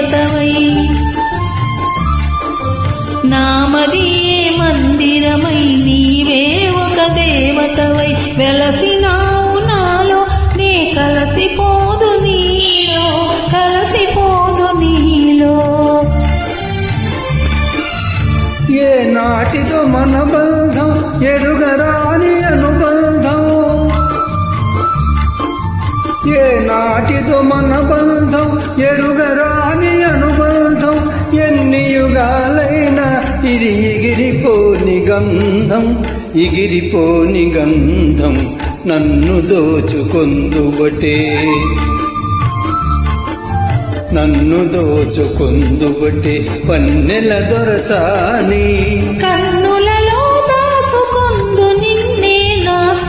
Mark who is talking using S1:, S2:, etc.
S1: పటవై నామదియే మందిరమై నీవే ఒక దేవతవై. వెలసినావు నాలో నే కలసిపోదు నీలో కలసిపోదు నీలో.
S2: ఏ నాటిదో మన బంధం ఎరుగరాని అనుబంధం. ఏ నాటిదో మన బంధం ఎరు గంధం ఎగిరిపోని గంధం నన్ను దోచుకొందుబటే నన్ను దోచుకొందుబటే పన్నెల దొరసాని.
S1: కన్న